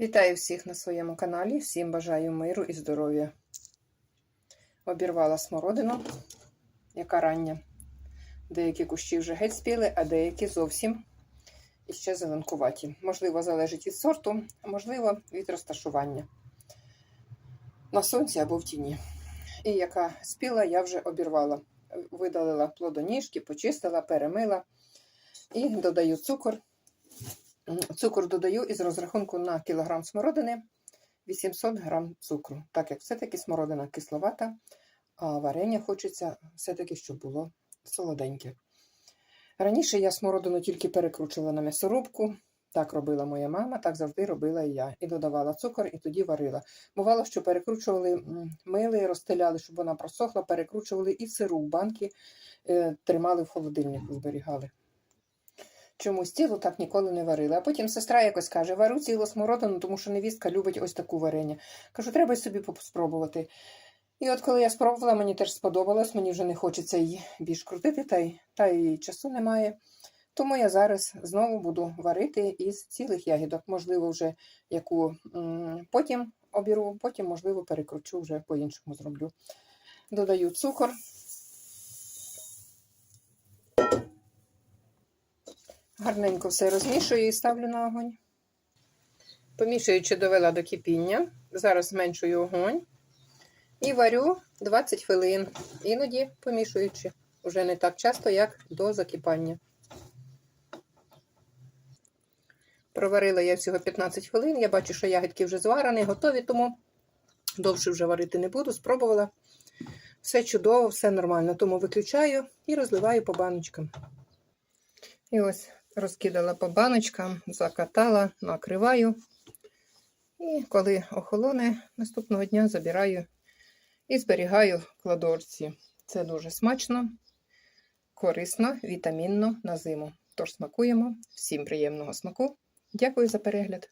Вітаю всіх на своєму каналі. Всім бажаю миру і здоров'я. Обірвала смородину, яка рання. Деякі кущі вже геть спіли, а деякі зовсім іще зеленкуваті. Можливо, залежить від сорту, можливо, від розташування на сонці або в тіні. І яка спіла, я вже обірвала. Видалила плодоніжки, почистила, перемила і додаю цукор. Цукор додаю із розрахунку на кілограм смородини 800 грам цукру, так як все-таки смородина кисловата, а варення хочеться все-таки, щоб було солоденьке. Раніше я смородину тільки перекручувала на м'ясорубку. Так робила моя мама, так завжди робила і я. І додавала цукор, і тоді варила. Бувало, що перекручували, мили, розстеляли, щоб вона просохла, перекручували і сиру в банки е, тримали в холодильнику, зберігали. Чомусь цілу так ніколи не варила. А потім сестра якось каже: вару цілу смородину, тому що невістка любить ось таку варення. Кажу, треба й собі спробувати. І от коли я спробувала, мені теж сподобалось, мені вже не хочеться її більш крутити, та й, та й часу немає. Тому я зараз знову буду варити із цілих ягідок. Можливо, вже яку потім обіру, потім, можливо, перекручу, вже по-іншому зроблю. Додаю цукор. Гарненько все розмішую і ставлю на огонь. Помішуючи, довела до кипіння. Зараз зменшую огонь і варю 20 хвилин, іноді помішуючи. Уже не так часто, як до закипання. Проварила я всього 15 хвилин. Я бачу, що ягідки вже зварені, готові, тому довше вже варити не буду. Спробувала. Все чудово, все нормально. Тому виключаю і розливаю по баночкам. І ось розкидала по баночкам, закатала, накриваю. І коли охолоне, наступного дня забираю і зберігаю в кладорці. Це дуже смачно, корисно, вітамінно на зиму. Тож смакуємо. Всім приємного смаку. Дякую за перегляд.